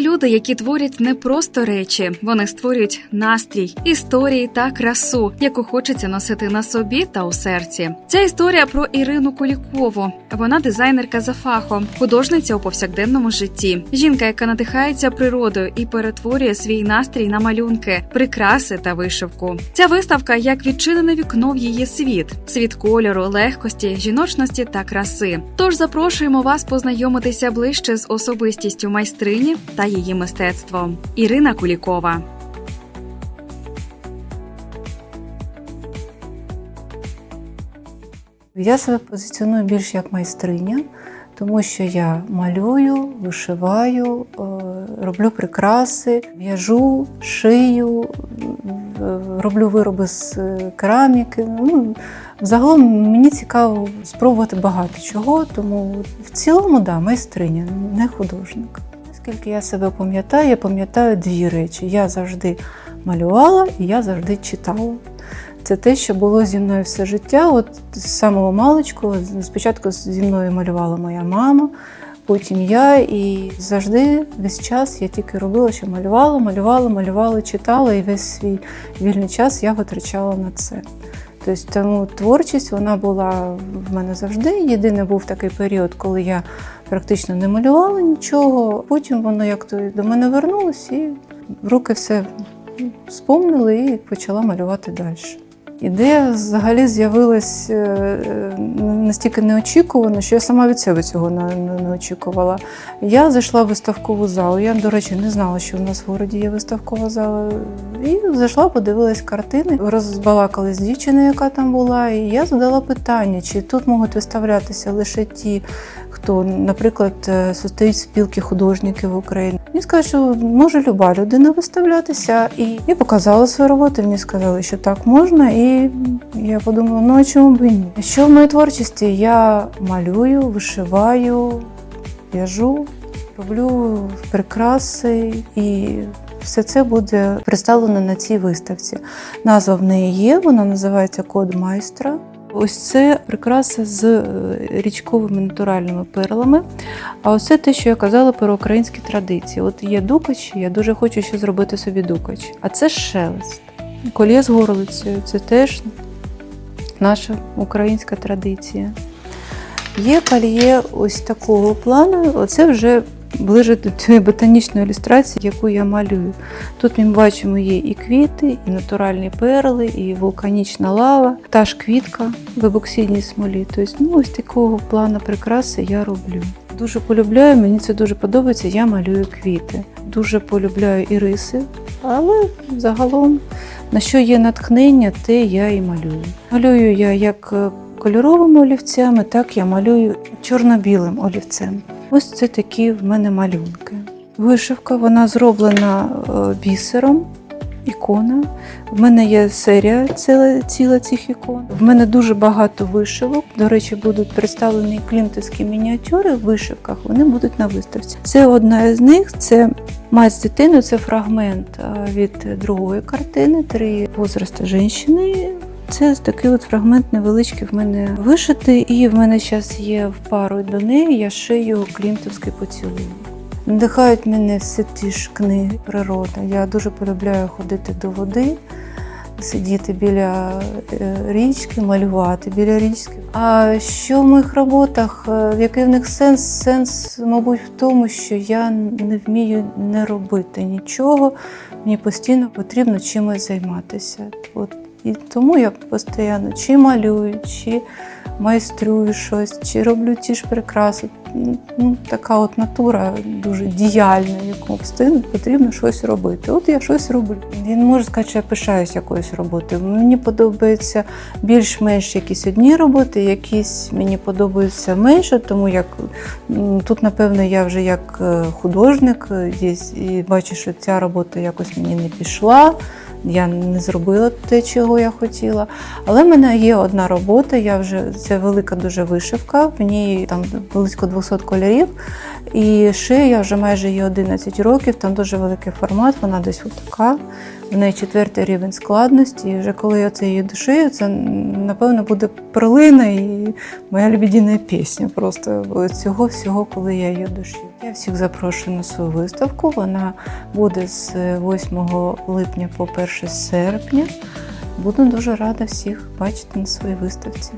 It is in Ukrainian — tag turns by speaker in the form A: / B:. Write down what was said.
A: люди, які творять не просто речі, вони створюють настрій, історії та красу, яку хочеться носити на собі та у серці. Ця історія про Ірину Кулікову. Вона дизайнерка за фахом, художниця у повсякденному житті. Жінка, яка надихається природою і перетворює свій настрій на малюнки, прикраси та вишивку. Ця виставка як відчинене вікно в її світ, світ кольору, легкості, жіночності та краси. Тож запрошуємо вас познайомитися ближче з особистістю майстрині та її мистецтвом. Ірина Кулікова.
B: Я себе позиціоную більш як майстриня, тому що я малюю, вишиваю, е, роблю прикраси, в'яжу, шию, е, роблю вироби з е, кераміки. Ну, Загалом мені цікаво спробувати багато чого, тому в цілому да, майстриня, не художник. Скільки я себе пам'ятаю, я пам'ятаю дві речі. Я завжди малювала і я завжди читала. Це те, що було зі мною все життя. От з самого маличку, спочатку зі мною малювала моя мама, потім я, і завжди весь час я тільки робила, що малювала, малювала, малювала, читала, і весь свій вільний час я витрачала на це. Тобто тому творчість вона була в мене завжди. Єдиний був такий період, коли я практично не малювала нічого. Потім воно як то до мене вернулось, і руки все спомнили і почала малювати далі. Ідея взагалі з'явилась е, е, настільки неочікувано, що я сама від себе цього не, очікувала. Я зайшла в виставкову залу. Я, до речі, не знала, що в нас в городі є виставкова зала. І зайшла, подивилась картини, розбалакали з дівчиною, яка там була. І я задала питання, чи тут можуть виставлятися лише ті, хто, наприклад, е, состоїть спілки художників в Мені сказали, що може люба людина виставлятися. І я показала свою роботу. Мені сказали, що так можна. І я подумала, ну а чому б і ні? Що в моїй творчості? Я малюю, вишиваю, в'яжу, роблю прикраси і. Все це буде представлено на цій виставці. Назва в неї є, вона називається Код майстра. Ось це прикраса з е, річковими натуральними перлами. А ось це те, що я казала про українські традиції. От є дукач, я дуже хочу ще зробити собі дукач. А це шелест. Колє з горлицею це теж наша українська традиція. Є кольє ось такого плану, оце вже ближе до цієї ботанічної ілюстрації, яку я малюю. Тут ми бачимо є і квіти, і натуральні перли, і вулканічна лава, та ж квітка в ебоксидній смолі. Тобто, ну, ось такого плану прикраси я роблю. Дуже полюбляю, мені це дуже подобається. Я малюю квіти. Дуже полюбляю і риси, але загалом на що є натхнення, те я і малюю. Малюю я як е, кольоровими олівцями, так я малюю чорно-білим олівцем. Ось це такі в мене малюнки. Вишивка вона зроблена е, бісером, ікона. В мене є серія ціла, ціла цих ікон. В мене дуже багато вишивок. До речі, будуть представлені клінтовські мініатюри в вишивках. Вони будуть на виставці. Це одна із них. Це мать з дитиною. Це фрагмент е, від другої картини Три возраста жінки. Це такий от фрагмент невеличкий в мене вишитий, і в мене зараз є в пару до неї. Я шию клімтовський поцілунок. Надихають мене все ті ж книги природа. Я дуже полюбляю ходити до води, сидіти біля е, річки, малювати біля річки. А що в моїх роботах, е, який в них сенс? Сенс, мабуть, в тому, що я не вмію не робити нічого. Мені постійно потрібно чимось займатися. От і тому я постійно чи малюю, чи майструю щось, чи роблю ті ж прикраси. Ну, така от натура дуже діяльна, яку постійно потрібно щось робити. От я щось роблю. Не можу сказати, що я пишаюсь якоюсь роботою. Мені подобається більш-менш якісь одні роботи, якісь мені подобаються менше, тому як тут, напевно, я вже як е, художник е, і бачу, що ця робота якось мені не пішла. Я не зробила те, чого я хотіла. Але в мене є одна робота, я вже це велика дуже вишивка, в ній там близько 200 кольорів. І шию я вже майже її 11 років, там дуже великий формат, вона десь отака. В неї четвертий рівень складності. І вже коли я це її дошию, це напевно буде перлина і моя лебедіна пісня. Просто цього всього, коли я її дошию. Я всіх запрошую на свою виставку. Вона буде з 8 липня по 1 серпня. Буду дуже рада всіх бачити на своїй виставці.